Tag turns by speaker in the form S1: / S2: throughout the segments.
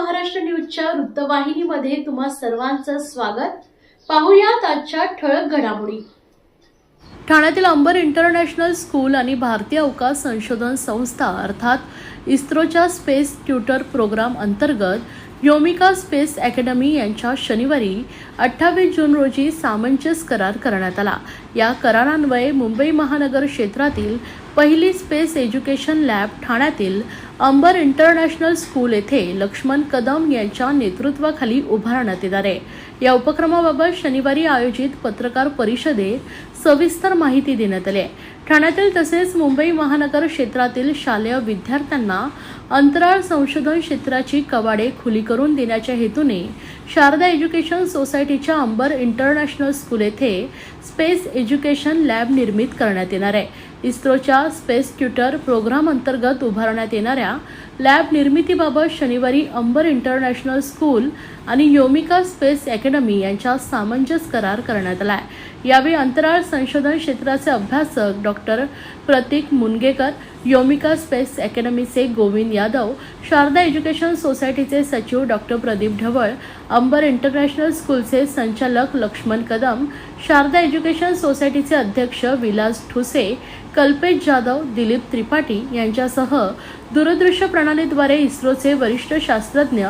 S1: महाराष्ट्र न्यूजच्या वृत्तवाहिनीमध्ये तुम्हा सर्वांचं स्वागत. पाहुयात आजच्या ठळक घडामोडी. ठाण्यातील अंबर इंटरनॅशनल स्कूल आणि भारतीय अवकाश संशोधन संस्था अर्थात इस्रोच्या स्पेस ट्युटर प्रोग्राम अंतर्गत योमिका स्पेस अकॅडमी यांच्या शनिवारी अठ्ठावीस जून रोजी सामंजस्य करार करण्यात आला. या करारान्वये मुंबई महानगर क्षेत्रातील पहिली स्पेस एज्युकेशन लॅब ठाण्यातील अंबर इंटरनॅशनल स्कूल येथे लक्ष्मण कदम यांच्या नेतृत्वाखाली उभारण्यात येणार आहे. या उपक्रमाबाबत शनिवारी आयोजित पत्रकार परिषदेत सविस्तर माहिती देण्यात आली आहे. ठाण्यातील तसेच मुंबई महानगर क्षेत्रातील शालेय विद्यार्थ्यांना अंतराळ संशोधन क्षेत्राची कवाडे खुली करून देण्याच्या हेतूने शारदा एज्युकेशन सोसायटीच्या अंबर इंटरनॅशनल स्कूल येथे स्पेस एज्युकेशन लॅब निर्मित करण्यात येणार आहे. इस्रोच्या स्पेस ट्युटर प्रोग्राम अंतर्गत उभारण्यात येणाऱ्या लॅब निर्मितीबाबत शनिवारी अंबर इंटरनॅशनल स्कूल आणि योमिका स्पेस अकॅडमी यांच्या सामंजस्य करार करण्यात आला आहे यावेळी अंतराळ संशोधन क्षेत्राचे अभ्यासक डॉक्टर प्रतीक मुनगेकर योमिका स्पेस अकॅडमीचे गोविंद यादव शारदा एज्युकेशन सोसायटीचे सचिव डॉक्टर प्रदीप ढवळ अंबर इंटरनॅशनल स्कूलचे संचालक लक्ष्मण कदम शारदा एज्युकेशन सोसायटीचे अध्यक्ष विलास ठुसे कल्पेश जाधव दिलीप त्रिपाठी यांच्यासह दूरदृश्य प्रणाली प्रणालीद्वारे इस्रोचे वरिष्ठ शास्त्रज्ञ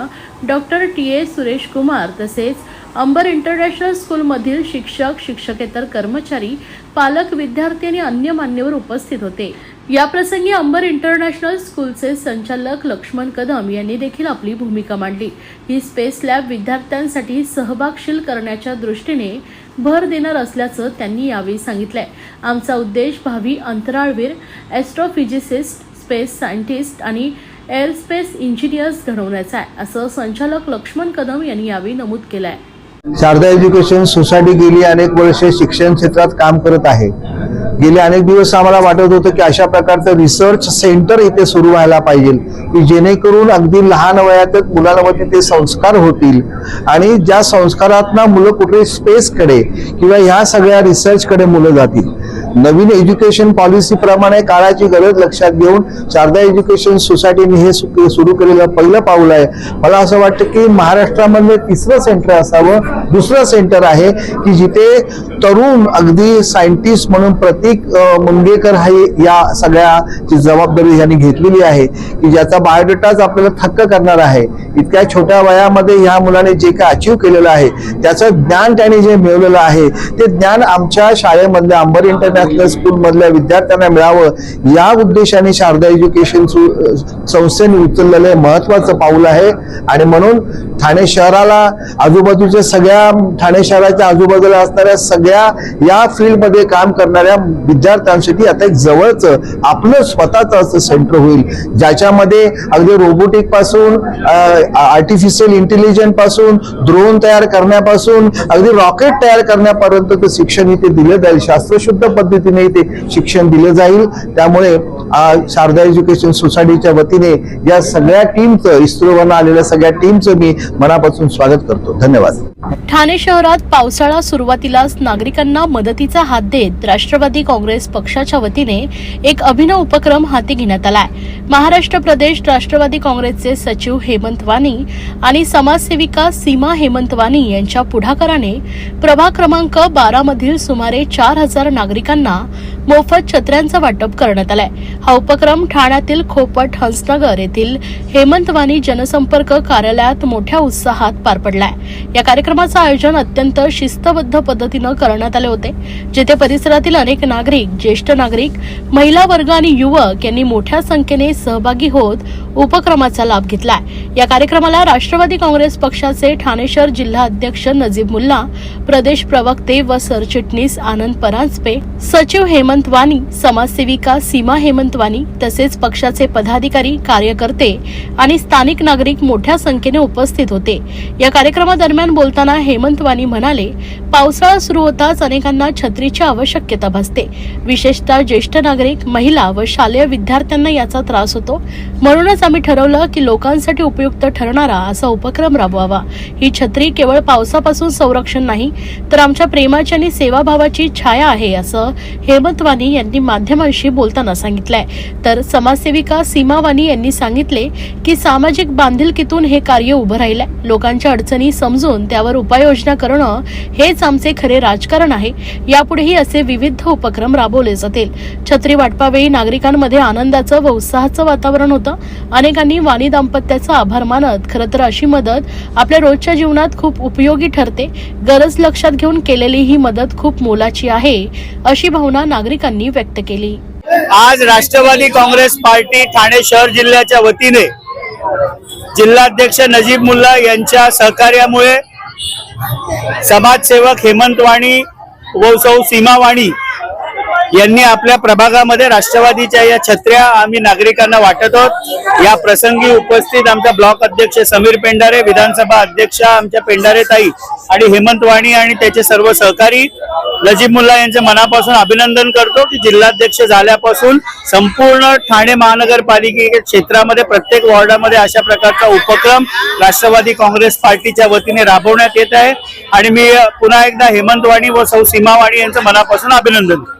S1: doctor T A Suresh Kumar तसेच अंबर इंटरनॅशनल स्कूलमधील शिक्षक शिक्षकेतर कर्मचारी पालक विद्यार्थी आणि अन्य मान्यवर उपस्थित होते. याप्रसंगी अंबर इंटरनॅशनल स्कूलचे संचालक लक्ष्मण कदम यांनी देखील आपली भूमिका मांडली. ही स्पेस लॅब विद्यार्थ्यांसाठी सहभागशील करण्याच्या दृष्टीने भर देणार असल्याचं त्यांनी यावेळी सांगितलंय. आमचा उद्देश भावी अंतराळवीर ॲस्ट्रोफिजिसिस्ट स्पेस सायंटिस्ट आणि एअरस्पेस इंजिनियर्स घडवण्याचा आहे असं संचालक लक्ष्मण कदम यांनी यावेळी नमूद केलं आहे
S2: शारदा एज्युकेशन सोसायटी गेली अनेक वर्षे शिक्षण क्षेत्रात काम करत आहे. गेले अनेक दिवस आम्हाला वाटत होतं की अशा प्रकारचं रिसर्च सेंटर इथे सुरू व्हायला पाहिजे की जेणेकरून अगदी लहान वयातच मुलांमध्ये ते संस्कार होतील. आणि ज्या संस्कारातना मुलं कुठे स्पेसकडे किंवा ह्या सगळ्या रिसर्चकडे मुलं जातील. नवीन एज्युकेशन पॉलिसी प्रमाणे काळाची गरज लक्षात घेऊन शारदा एज्युकेशन सोसायटीने हे सु- सुरू केलेलं पहिलं पाऊल आहे. मला असं वाटतं की महाराष्ट्रामध्ये तिसरं सेंटर असावं दुसरं सेंटर आहे की जिथे तरुण अगदी सायंटिस्ट म्हणून प्रतीक मुंगेकर हे या सगळ्याची जबाबदारी यांनी घेतलेली आहे की ज्याचा बायोडेटाच आपल्याला थक्क करणार आहे. इतक्या छोट्या वयामध्ये ह्या मुलाने जे काय अचीव केलेलं आहे त्याचं ज्ञान त्याने जे मिळवलेलं आहे ते ज्ञान आमच्या शाळेमधल्या अंबर इंटरनॅशनल स्कूल मधल्या विद्यार्थ्यांना मिळावं या उद्देशाने शारदा एज्युकेशन संस्थेने उचललेलं महत्वाचं पाऊल आहे. आणि म्हणून ठाणे शहराला आजूबाजूच्या सगळ्या ठाणे शहराच्या आजूबाजूला असणाऱ्या सगळ्या या फील्डमध्ये काम करणाऱ्या विद्यार्थ्यांसाठी आता एक जवळचं आपलं स्वतःच असं सेंटर होईल. ज्याच्यामध्ये अगदी रोबोटिकपासून आर्टिफिशियल इंटेलिजन्सपासून ड्रोन तयार करण्यापासून अगदी रॉकेट तयार करण्यापर्यंत ते शिक्षण इथे दिलं जाईल. शास्त्रशुद्ध पद्धतीने इथे शिक्षण दिलं जाईल. त्यामुळे शारदा एज्युकेशन सोसायटीच्या वतीने या सगळ्या टीमचं इस्रोवर आलेल्या सगळ्या टीमचं मी मनापासून स्वागत करतो. धन्यवाद.
S1: ठाणे शहरात पावसाळा सुरुवातीलाच नागरिकांना मदतीचा हात देत राष्ट्रवादी काँग्रेस पक्षाच्या वतीने एक अभिनव उपक्रम हाती घेण्यात आलाय. महाराष्ट्र प्रदेश राष्ट्रवादी काँग्रेसचे सचिव हेमंत वानी आणि समाजसेविका सीमा हेमंत वानी यांच्या पुढाकाराने प्रभाग क्रमांक बारा मधील सुमारे चार हजार नागरिकांना मोफत छत्र्यांचं वाटप करण्यात आलंय. हा उपक्रम ठाण्यातील खोपट हंसनगर येथील हेमंतवानी जनसंपर्क कार्यालयात मोठ्या उत्साहात पार पडलाय. या कार्यक्रमाचं आयोजन अत्यंत शिस्तबद्ध पद्धतीनं करण्यात आले होते जेथे परिसरातील अनेक नागरिक ज्येष्ठ नागरिक महिला वर्ग आणि युवक यांनी मोठ्या संख्येने सहभागी होत उपक्रमाचा लाभ घेतलाय. या कार्यक्रमाला राष्ट्रवादी काँग्रेस पक्षाचे ठाणे शहर जिल्हा अध्यक्ष नजीब मुल्ला प्रदेश प्रवक्ते व सरचिटणीस आनंद परांजपे सचिव हेमंत वानी समाजसेविका सीमा हेमंत वानी तसेच पक्षाचे पदाधिकारी कार्यकर्ते आणि स्थानिक नागरिक मोठ्या संख्येने उपस्थित होते. या कार्यक्रमादरम्यान बोलताना हेमंत वानी म्हणाले पावसाळा सुरू होताच अनेकांना छत्रीची आवश्यकता भासते. विशेषतः ज्येष्ठ नागरिक महिला व शालेय विद्यार्थ्यांना याचा त्रास होतो. म्हणूनच आम्ही ठरवलं की लोकांसाठी उपयुक्त ठरणारा असा उपक्रम राबवावा. ही छत्री केवळ पावसापासून संरक्षण नाही तर आमच्या प्रेमाची आणि सेवाभावाची छाया आहे असं हेमंत वाणी यांनी माध्यमांशी बोलताना सांगितलंय. तर समाजसेविका सीमा वाणी यांनी सांगितले की सामाजिक बांधिलकीतून हे कार्य उभं राहिलंय. लोकांच्या अडचणी समजून त्यावर उपाययोजना करणं हेच आमचे खरे राजकारण आहे. यापुढेही असे विविध उपक्रम राबवले जातील. छत्री वाटपावेळी नागरिकांमध्ये आनंदाचं व उत्साहाचं वातावरण होतं. अनेकांनी वाणी दाम्पत्याचा आभार मानत खरं तर अशी मदत आपल्या रोजच्या जीवनात खूप उपयोगी ठरते. गरज लक्षात घेऊन केलेली ही मदत खूप मोलाची आहे अशी भावना नागरिकांनी व्यक्त केली.
S3: आज राष्ट्रवादी काँग्रेस पार्टी ठाणे शहर जिल्ह्याच्या वतीने जिल्हाध्यक्ष नजीब मुल्ला यांच्या सहकार्यामुळे समाजसेवक हेमंतवाणी व सौ सीमा वाणी यांनी आपल्या प्रभागामध्ये राष्ट्रवादीच्या या छत्र्या आम्ही नागरिकांना वाटत आहोत. या प्रसंगी उपस्थित आमच्या ब्लॉक अध्यक्ष समीर पेंढारे विधानसभा अध्यक्ष आमच्या पेंढारे ताई आणि हेमंत वाणी आणि त्याचे सर्व सहकारी नजीब मुल्ला यांचे मनापासून अभिनंदन करतो की जिल्हाध्यक्ष झाल्यापासून संपूर्ण ठाणे महानगरपालिके क्षेत्रामध्ये प्रत्येक वॉर्डामध्ये अशा प्रकारचा उपक्रम राष्ट्रवादी काँग्रेस पार्टीच्या वतीने राबवण्यात येत आहे. आणि मी पुन्हा एकदा हेमंत वाणी व सौ सीमा वाणी यांचं मनापासून अभिनंदन करतो.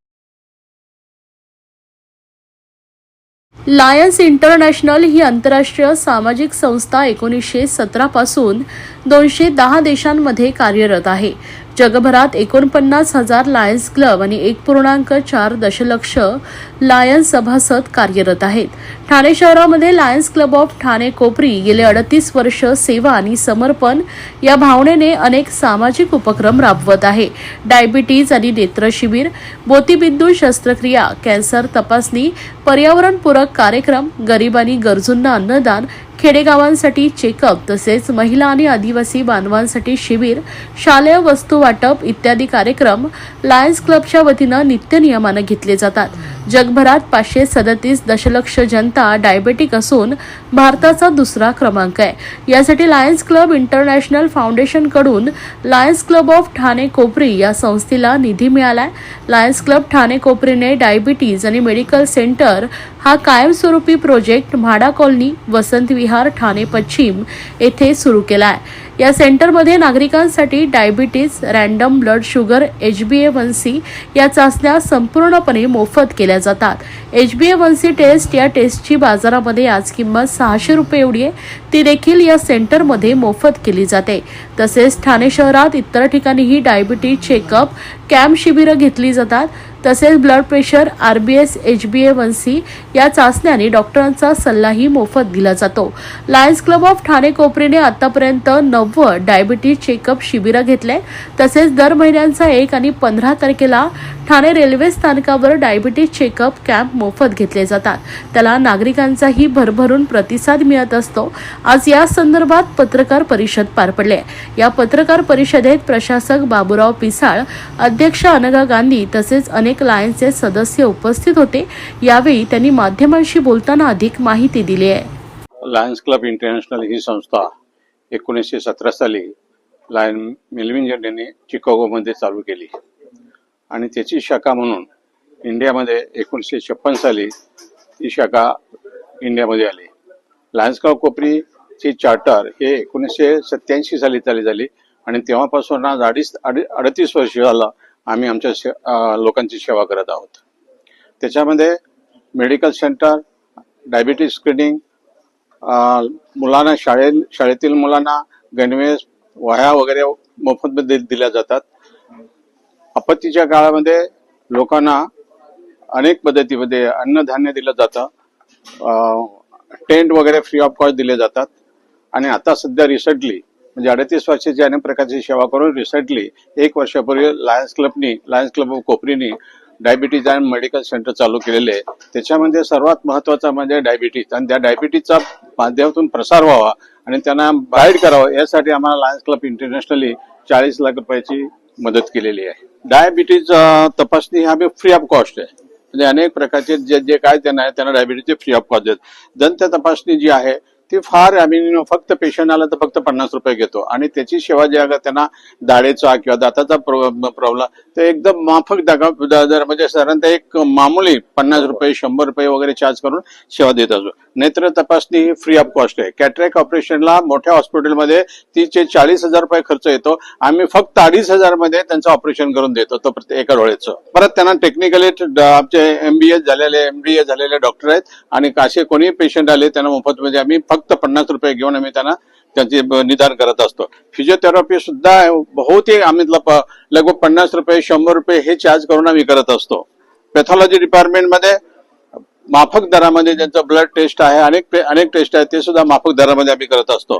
S1: लायन्स इंटरनॅशनल ही आंतरराष्ट्रीय सामाजिक संस्था एकोणीसशे सतरापासून दोनशे दहा देशांमध्ये कार्यरत आहे. जगभरात एकोणपन्नास हजार लायन्स क्लब आणि एक पूर्णांक चार दशलक्ष लायन्स सभासद कार्यरत आहेत. ठाणे शहरामध्ये Lions Club of Thane Kopri गेले अडतीस वर्ष सेवा आणि समर्पण या भावनेने अनेक सामाजिक उपक्रम राबवत आहे. डायबिटीज आणि नेत्र शिबिर शस्त्रक्रिया कॅन्सर तपासणी पर्यावरणपूरक कार्यक्रम गरीब आणि गरजूंना अन्नदान खेडेगावांसाठी चेकअप तसेच महिला आणि आदिवासी बांधवांसाठी शिबिर शालेय वस्तू वाटप इत्यादी कार्यक्रम लायन्स क्लबच्या वतीनं नित्य नियमानं घेतले जातात. जगभरात पाचशे सदतीस दशलक्ष जनता डायबेटिक असून भारताचा दुसरा क्रमांक आहे. यासाठी Lions Club International फाउंडेशनकडून Lions Club of Thane Kopri या संस्थेला निधी मिळालाय. लायन्स क्लब ठाणे कोपरीने डायबिटीज आणि मेडिकल सेंटर हा कायमस्वरूपी प्रोजेक्ट म्हाडा कॉलनी वसंत विहार ठाणे पश्चिम येथे सुरू केला आहे या सेंटरमध्ये नागरिकांसाठी diabetes random blood sugar H B A one C या चाचण्या संपूर्णपणे मोफत केल्या जातात. H B A one C test या टेस्टची बाजारामध्ये आज किंमत सहाशे रुपये एवढी आहे. ती देखील या सेंटरमध्ये मोफत केली जाते. तसेच ठाणे शहरात इतर ठिकाणीही डायबिटीज चेकअप कॅम्प शिबिरं घेतली जातात. तसेच blood pressure R B S H B A one C या चाचण्यांनी डॉक्टरांचा सल्लाही मोफत दिला जातो. लायन्स क्लब ऑफ ठाणे कोपरीने आतापर्यंत नव्वद डायबिटीज चेकअप शिबिरं घेतले. तसेच दर महिन्यांचा एक आणि पंधरा तारखेला ठाणे रेल्वे स्थानकावर डायबिटीज चेकअप कॅम्प मोफत घेतले जातात. त्याला नागरिकांचाही भरभरून प्रतिसाद मिळत असतो. आज या संदर्भात पत्रकार परिषद पार पडले. या पत्रकार परिषदेत प्रशासक बाबूराव पिसाळ अध्यक्ष अनघा गांधी तसेच अनेक लायन्सचे सदस्य उपस्थित होते. यावेळी त्यांनी माध्यमांशी बोलताना अधिक माहिती दिली आहे.
S4: लायन्स क्लब इंटरनॅशनल ही संस्था एकोणीसशे सतरा साली लायन मेलविन यांनी चिकागोमध्ये चालू केली. आणि त्याची शाखा म्हणून इंडियामध्ये एकोणीसशे छप्पन साली ही शाखा इंडियामध्ये आली. लायन्स क्लब कोपरीची चार्टर हे एकोणीसशे सत्याऐंशी साली चाली झाली. आणि तेव्हापासून आज अडीच अडी अडतीस वर्ष झालं आम्ही आमच्या लोकांची सेवा करत आहोत. त्याच्यामध्ये मेडिकल सेंटर डायबिटीज स्क्रीनिंग मुलांना शाळे शाळेतील मुलांना गणवेश वह्या वगैरे मोफत दिल्या जातात. आपत्तीच्या काळामध्ये लोकांना अनेक पद्धतीमध्ये अन्नधान्य दिलं जातं. टेंट वगैरे फ्री ऑफ कॉस्ट दिले जातात. आणि आता सध्या रिसेंटली म्हणजे अडतीस वर्षाची अनेक प्रकारची सेवा करून रिसेंटली एक वर्षापूर्वी लायन्स क्लबनी लायन्स क्लब ऑफ कोपरीनी डायबिटीज अँड मेडिकल सेंटर चालू केलेले. आहे त्याच्यामध्ये सर्वात महत्त्वाचा म्हणजे डायबिटीज आणि त्या डायबिटीजचा माध्यमातून प्रसार व्हावा आणि त्यांना गाईड करावं यासाठी आम्हाला लायन्स क्लब इंटरनॅशनली चाळीस लाख रुपयाची मदत केलेली आहे. डायबिटीज तपासणी ही आम्ही फ्री ऑफ कॉस्ट आहे. म्हणजे अनेक प्रकारचे जे जे काय त्यांना आहे त्यांना डायबिटीजचे फ्री ऑफ कॉस्ट देत दंत तपासणी जी आहे ती फार आम्ही फक्त पेशंट आला तर फक्त पन्नास रुपये घेतो. आणि त्याची सेवा जी आहे त्यांना दाढेचा किंवा दाताचा प्रॉब्लेम ते एकदम माफक दागा द- दर म्हणजे साधारणतः एक मामूली पन्नास रुपये शंभर रुपये वगैरे चार्ज करून सेवा देत असतो. नेत्र तपासणी ही फ्री ऑफ कॉस्ट आहे. कॅटरेक ऑपरेशनला मोठ्या हॉस्पिटलमध्ये तीचे चाळीस हजार रुपये खर्च येतो. आम्ही फक्त अडीच हजारमध्ये त्यांचं ऑपरेशन करून देतो तो प्रत्येक एका डोळ्याचं. परत त्यांना टेक्निकली आमचे एमबीए झालेले एमडीए झालेले डॉक्टर आहेत. आणि असे कोणी पेशंट आले त्यांना मोफत म्हणजे आम्ही फक्त फक्त पन्नास रुपये घेऊन आम्ही त्यांना त्यांचे निदान करत असतो. फिजिओथेरपी सुद्धा बहुतेक आम्ही लगभग पन्नास रुपये शंभर रुपये हे चार्ज करून आम्ही करत असतो. पॅथॉलॉजी डिपार्टमेंटमध्ये माफक दरामध्ये ज्यांचं ब्लड टेस्ट आहे अनेक अनेक टेस्ट आहेत ते सुद्धा माफक दरामध्ये आम्ही करत असतो.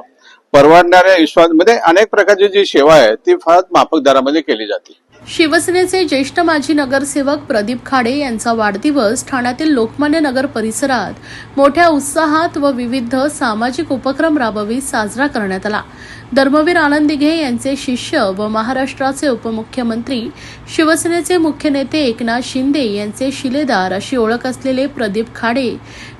S4: परवडणाऱ्या विश्वासमध्ये अनेक प्रकारची जी सेवा आहे ती फार माफक दरामध्ये केली जाते.
S1: शिवसेनेचे ज्येष्ठ माजी नगरसेवक प्रदीप खाडे यांचा वाढदिवस ठाण्यातील लोकमान्य नगर परिसरात मोठ्या उत्साहात व विविध सामाजिक उपक्रम राबवीत साजरा करण्यात आला. धर्मवीर आनंद दिघे यांचे शिष्य व महाराष्ट्राचे उपमुख्यमंत्री शिवसेनेचे मुख्य नेते एकनाथ शिंदे यांचे शिलेदार अशी ओळख असलेले प्रदीप खाडे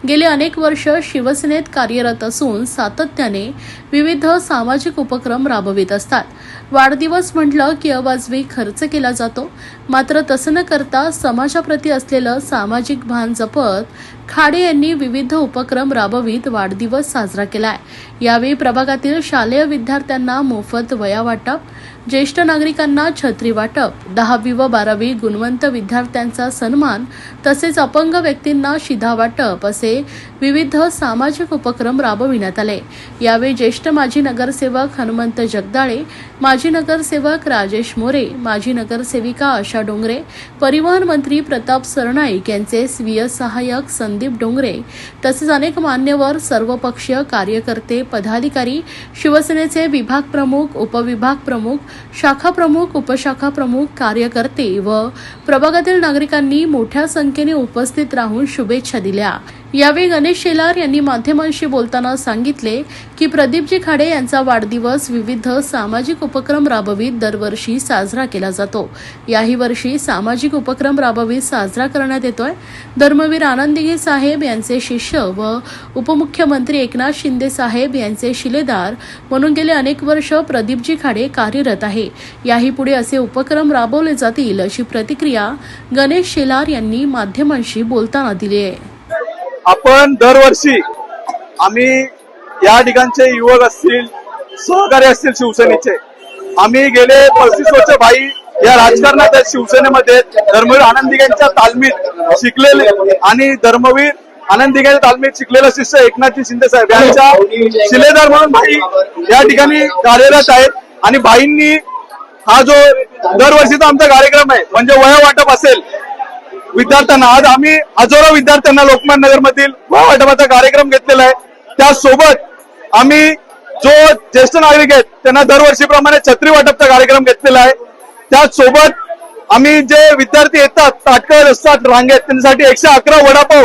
S1: गेले अनेक वर्ष शिवसेनेत कार्यरत असून सातत्याने विविध सामाजिक उपक्रम राबवित असतात. वाढदिवस म्हटलं की अवाजवी खर्च केला जातो. मात्र तसं न करता समाजाप्रती असलेलं सामाजिक भान जपत खाडे यांनी विविध उपक्रम राबवित वाढदिवस साजरा केलाय. यावेळी प्रभागातील शालेय विद्यार्थ्यांना मोफत वया वाटप ज्येष्ठ नागरिकांना छत्री वाटप दहावी व बारावी गुणवंत विद्यार्थ्यांचा सन्मान तसेच अपंग व्यक्तींना शिधा वाटप असे विविध सामाजिक उपक्रम राबविण्यात आले. यावेळी ज्येष्ठ माजी नगरसेवक हनुमंत जगदाळे माजी नगरसेवक राजेश मोरे माजी नगरसेविका आशा डोंगरे परिवहन मंत्री प्रताप सरनाईक यांचे स्वीय सहाय्यक संदीप डोंगरे तसेच अनेक मान्यवर सर्वपक्षीय कार्यकर्ते पदाधिकारी शिवसेनेचे विभाग प्रमुख उपविभाग प्रमुख शाखा प्रमुख उपशाखा प्रमुख कार्यकर्ते व प्रभागातील नागरिकांनी मोठ्या संख्येने उपस्थित राहून शुभेच्छा दिल्या. यावेळी गणेश शेलार यांनी माध्यमांशी बोलताना सांगितले की प्रदीपजी खाडे यांचा वाढदिवस विविध सामाजिक उपक्रम राबवीत दरवर्षी साजरा केला जातो. याही वर्षी सामाजिक उपक्रम राबवीत साजरा करण्यात येतोय. धर्मवीर आनंदिगे साहेब यांचे शिष्य व उपमुख्यमंत्री एकनाथ शिंदे साहेब यांचे शिलेदार म्हणून गेले अनेक वर्ष प्रदीपजी खाडे कार्यरत आहे. याही पुढे असे उपक्रम राबवले जातील अशी प्रतिक्रिया गणेश शेलार यांनी माध्यमांशी बोलताना दिली आहे.
S5: आपण दरवर्षी आम्ही या ठिकाणचे युवक असतील सहकारी असतील शिवसेनेचे आम्ही गेले पस्तीस वर्ष भाई या राजकारणात शिवसेनेमध्ये. धर्मवीर आनंदिकांच्या तालमीत शिकलेले आणि धर्मवीर आनंदिकांच्या तालमीत शिकलेला शिष्य एकनाथजी शिंदे साहेब यांच्या शिलेदार म्हणून भाई या ठिकाणी कार्यरत आहेत. आणि भाईंनी हा जो दरवर्षीचा आमचा कार्यक्रम आहे म्हणजे वया वाटप असेल विद्यार्थ्यांना आज आम्ही हजारो विद्यार्थ्यांना लोकमान्य नगर मधील वाटपाचा कार्यक्रम घेतलेला आहे. त्यासोबत आम्ही जो ज्येष्ठ नागरिक आहेत त्यांना दरवर्षीप्रमाणे छत्री वाटपचा कार्यक्रम घेतलेला आहे. त्याचसोबत आम्ही जे विद्यार्थी येतात ताटकळत असतात रांगेत त्यांच्यासाठी एकशे अकरा वडापाव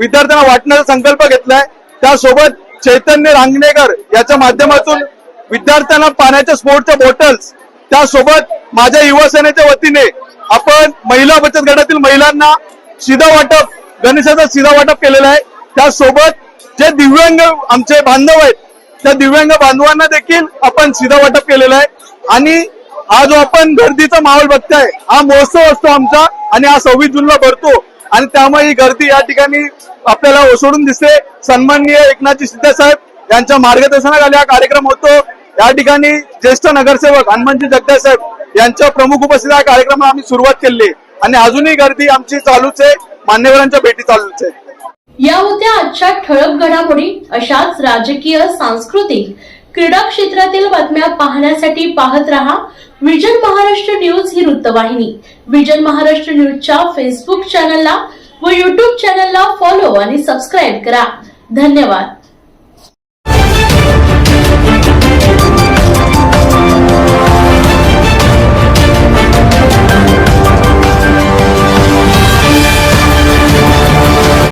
S5: विद्यार्थ्यांना वाटण्याचा संकल्प घेतलाय. त्यासोबत चैतन्य रांगणेकर याच्या माध्यमातून विद्यार्थ्यांना पाण्याच्या स्पोर्टच्या बॉटल्स त्यासोबत माझ्या युवा सेनेच्या वतीने आपण महिला बचत गटातील महिलांना शिधा वाटप गणेशाचा शिधा वाटप केलेला आहे. त्यासोबत जे दिव्यांग आमचे बांधव आहेत त्या दिव्यांग बांधवांना देखील आपण शिधा वाटप केलेलं आहे. आणि हा जो आपण गर्दीचा माहोल बघताय हा महोत्सव असतो आमचा आणि हा सव्वीस जूनला भरतो. आणि त्यामुळे ही गर्दी या ठिकाणी आपल्याला ओसडून दिसते. सन्माननीय एकनाथजी शिंदे साहेब यांच्या मार्गदर्शनाखाली हा कार्यक्रम होतो. या ठिकाणी ज्येष्ठ नगरसेवक हनुमानजी जगदाय साहेब यांच्या प्रमुख उपस्थित या कार्यक्रम आम्ही सुरुवात केली. आणि अजूनही गर्दी आमची चालूच आहे. मान्यवरांच्या भेटी चालूच आहे
S1: या होत्या आजच्या ठळक घडामोडी अशाच राजकीय सांस्कृतिक क्रीडा क्षेत्रातील बातम्या पाहण्यासाठी पाहत रहा विजन महाराष्ट्र न्यूज ही वृत्तवाहिनी. विजन महाराष्ट्र न्यूजच्या फेसबुक चॅनलला व युट्यूब चॅनलला फॉलो आणि सबस्क्राईब करा. धन्यवाद.